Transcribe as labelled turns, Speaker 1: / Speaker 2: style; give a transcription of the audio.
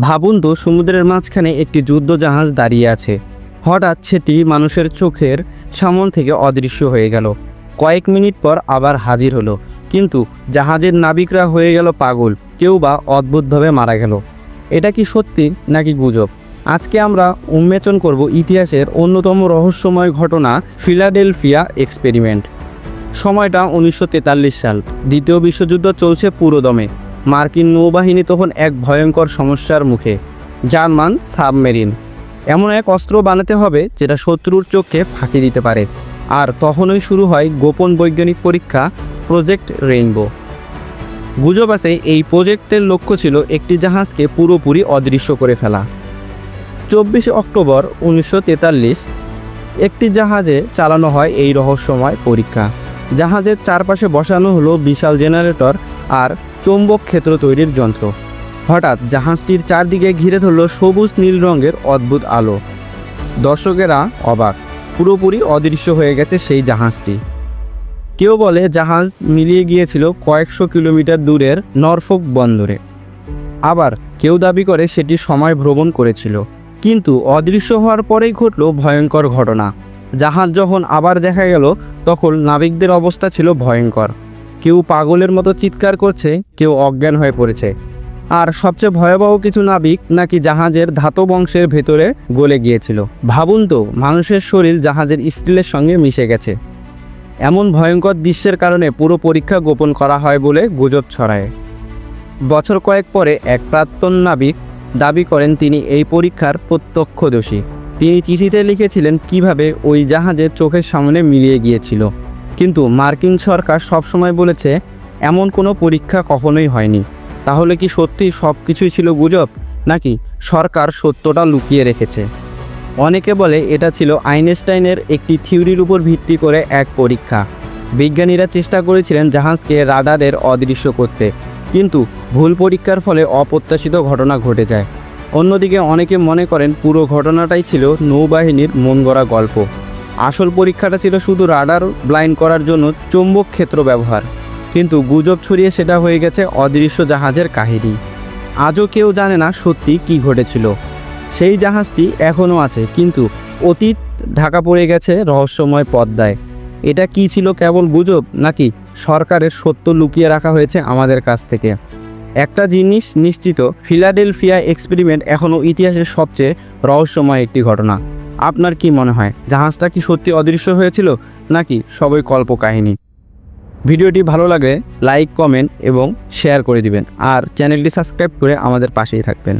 Speaker 1: ভাবুন তো, সমুদ্রের মাঝখানে একটি যুদ্ধ জাহাজ দাঁড়িয়ে আছে। হঠাৎ সেটি মানুষের চোখের সামন থেকে অদৃশ্য হয়ে গেল। কয়েক মিনিট পর আবার হাজির হলো। কিন্তু জাহাজের নাবিকরা হয়ে গেল পাগল, কেউ বা অদ্ভুতভাবে মারা গেল। এটা কি সত্যি নাকি গুজব? আজকে আমরা উন্মোচন করব ইতিহাসের অন্যতম রহস্যময় ঘটনা, ফিলাডেলফিয়া এক্সপেরিমেন্ট। সময়টা উনিশশো তেতাল্লিশ সাল। দ্বিতীয় বিশ্বযুদ্ধ চলছে পুরোদমে। মার্কিন নৌবাহিনী তখন এক ভয়ঙ্কর সমস্যার মুখে। German submarine. এমন এক অস্ত্র বানাতে হবে যেটা শত্রুর চোখকে ফাঁকি দিতে পারে। আর তখনই শুরু হয় গোপন বৈজ্ঞানিক পরীক্ষা, প্রজেক্ট রেইনবো। গুজব আছে, এই প্রজেক্টের লক্ষ্য ছিল একটি জাহাজকে পুরোপুরি অদৃশ্য করে ফেলা। চব্বিশে অক্টোবর উনিশশো তেতাল্লিশ, একটি জাহাজে চালানো হয় এই রহস্যময় পরীক্ষা। জাহাজের চারপাশে বসানো হলো বিশাল জেনারেটর আর চৌম্বক ক্ষেত্র তৈরির যন্ত্র। হঠাৎ জাহাজটির চারদিকে ঘিরে ধরল সবুজ নীল রঙের অদ্ভুত আলো। দর্শকেরা অবাক। পুরোপুরি অদৃশ্য হয়ে গেছে সেই জাহাজটি। কেউ বলে জাহাজ মিলিয়ে গিয়েছিল কয়েকশো কিলোমিটার দূরের নরফোক বন্দরে। আবার কেউ দাবি করে সেটি সময় ভ্রমণ করেছিল। কিন্তু অদৃশ্য হওয়ার পরেই ঘটল ভয়ঙ্কর ঘটনা। জাহাজ যখন আবার দেখা গেল, তখন নাবিকদের অবস্থা ছিল ভয়ঙ্কর। কেউ পাগলের মতো চিৎকার করছে, কেউ অজ্ঞান হয়ে পড়েছে। আর সবচেয়ে ভয়াবহ কিছু নাবিক নাকি জাহাজের ধাতব অংশের ভেতরে গলে গিয়েছিল। ভাবুন তো, মানুষের শরীর জাহাজের স্টিলের সঙ্গে মিশে গেছে। এমন ভয়ঙ্কর দৃশ্যের কারণে পুরো পরীক্ষা গোপন করা হয় বলে গুজব ছড়ায়। বছর কয়েক পরে এক প্রাক্তন নাবিক দাবি করেন তিনি এই পরীক্ষার প্রত্যক্ষদর্শী। তিনি চিঠিতে লিখেছিলেন কীভাবে ওই জাহাজের চোখের সামনে মিলিয়ে গিয়েছিল। কিন্তু মার্কিন সরকার সবসময় বলেছে, এমন কোনো পরীক্ষা কখনোই হয়নি। তাহলে কি সত্যি সব কিছুই ছিল গুজব, নাকি সরকার সত্যটা লুকিয়ে রেখেছে? অনেকে বলে এটা ছিল আইনস্টাইনের একটি থিওরির উপর ভিত্তি করে এক পরীক্ষা। বিজ্ঞানীরা চেষ্টা করেছিলেন জাহাজকে রাডারের অদৃশ্য করতে। কিন্তু ভুল পরীক্ষার ফলে অপ্রত্যাশিত ঘটনা ঘটে যায়। অন্যদিকে অনেকে মনে করেন পুরো ঘটনাটাই ছিল নৌবাহিনীর মন গড়া গল্প। আসল পরীক্ষাটা ছিল শুধু রাডার ব্লাইন্ড করার জন্য চৌম্বক ক্ষেত্র ব্যবহার। কিন্তু গুজব ছড়িয়ে সেটা হয়ে গেছে অদৃশ্য জাহাজের কাহিনী। আজও কেউ জানে না সত্যি কি ঘটেছিল। সেই জাহাজটি এখনও আছে, কিন্তু অতীত ঢাকা পড়ে গেছে রহস্যময় পদ্মায়। এটা কি ছিল কেবল গুজব, নাকি সরকারের সত্য লুকিয়ে রাখা হয়েছে আমাদের কাছ থেকে? একটা জিনিস নিশ্চিত, ফিলাডেলফিয়া এক্সপেরিমেন্ট এখনও ইতিহাসের সবচেয়ে রহস্যময় একটি ঘটনা। আপনার কি মনে হয়? জাহাজটা কি সত্যি অদৃশ্য হয়েছিল, নাকি সবই কল্পকাহিনী? ভিডিওটি ভালো লাগলে লাইক, কমেন্ট এবং শেয়ার করে দিবেন। আর চ্যানেলটি সাবস্ক্রাইব করে আমাদের পাশেই থাকবেন।